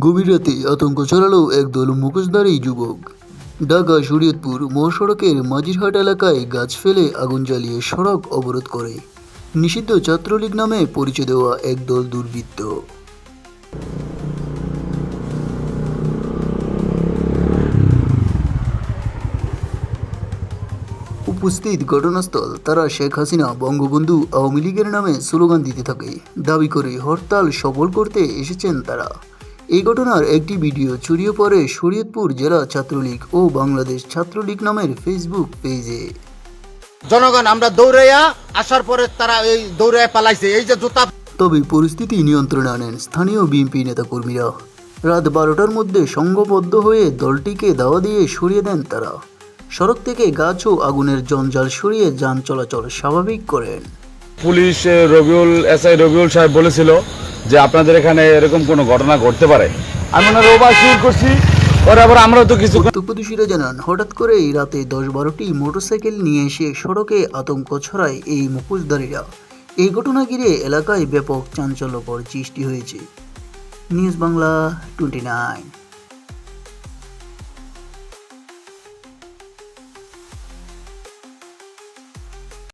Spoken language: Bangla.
গভীর রাতে আতঙ্ক ছড়ালো একদল মুখোশধারী যুবক। ঢাকা, শরীয়তপুর মহাসড়কের মাঝিরহাট এলাকায় গাছ ফেলে আগুন জ্বালিয়ে সড়ক অবরোধ করে। নিষিদ্ধ ছাত্রলীগ নামে পরিচয় দেওয়া একদল দুর্বৃত্ত। উপস্থিত ঘটনাস্থল, তারা শেখ হাসিনা, বঙ্গবন্ধু, আওয়ামী লীগের নামে স্লোগান দিতে থাকে। দাবি করে হরতাল সফল করতে এসেছেন তারা। এই ঘটনার একটি ভিডিও ছড়িয়ে পড়ে শরীয়তপুর জেলা ছাত্রলীগ ও বাংলাদেশ ছাত্রলীগ নামের ফেসবুক পেজে জনগণ আমরা দৌড়াইয়া আসার পরে তারা এই দৌড়াইয়া পালাইছে। এই যে জুতা তবে পরিস্থিতি নিয়ন্ত্রণে আনেন স্থানীয় বিএনপি নেতাকর্মীরা। রাত বারোটার মধ্যে সংঘবদ্ধ হয়ে দলটিকে দাওয়া দিয়ে সরিয়ে দেন তারা। সড়ক থেকে গাছ ও আগুনের জঞ্জাল সরিয়ে যান চলাচল স্বাভাবিক করেন। পুলিশ রবিউল এসআই রবিউল সাহেব বলেছিল যে আপনাদের এখানে এরকম কোনো ঘটনা ঘটতে পারে। আমি ওনার ওভার করছি, পরে আবার আমরা তো কিছু প্রত্যক্ষদর্শীরা জানান, হঠাৎ করেই রাতে দশ বারোটি মোটরসাইকেল নিয়ে এসে সড়কে আতঙ্ক ছড়ায় এই মুখোশধারীরা। এই ঘটনা ঘিরে এলাকায় ব্যাপক চাঞ্চল্যকর সৃষ্টি হয়েছে। News Bangla twenty nine.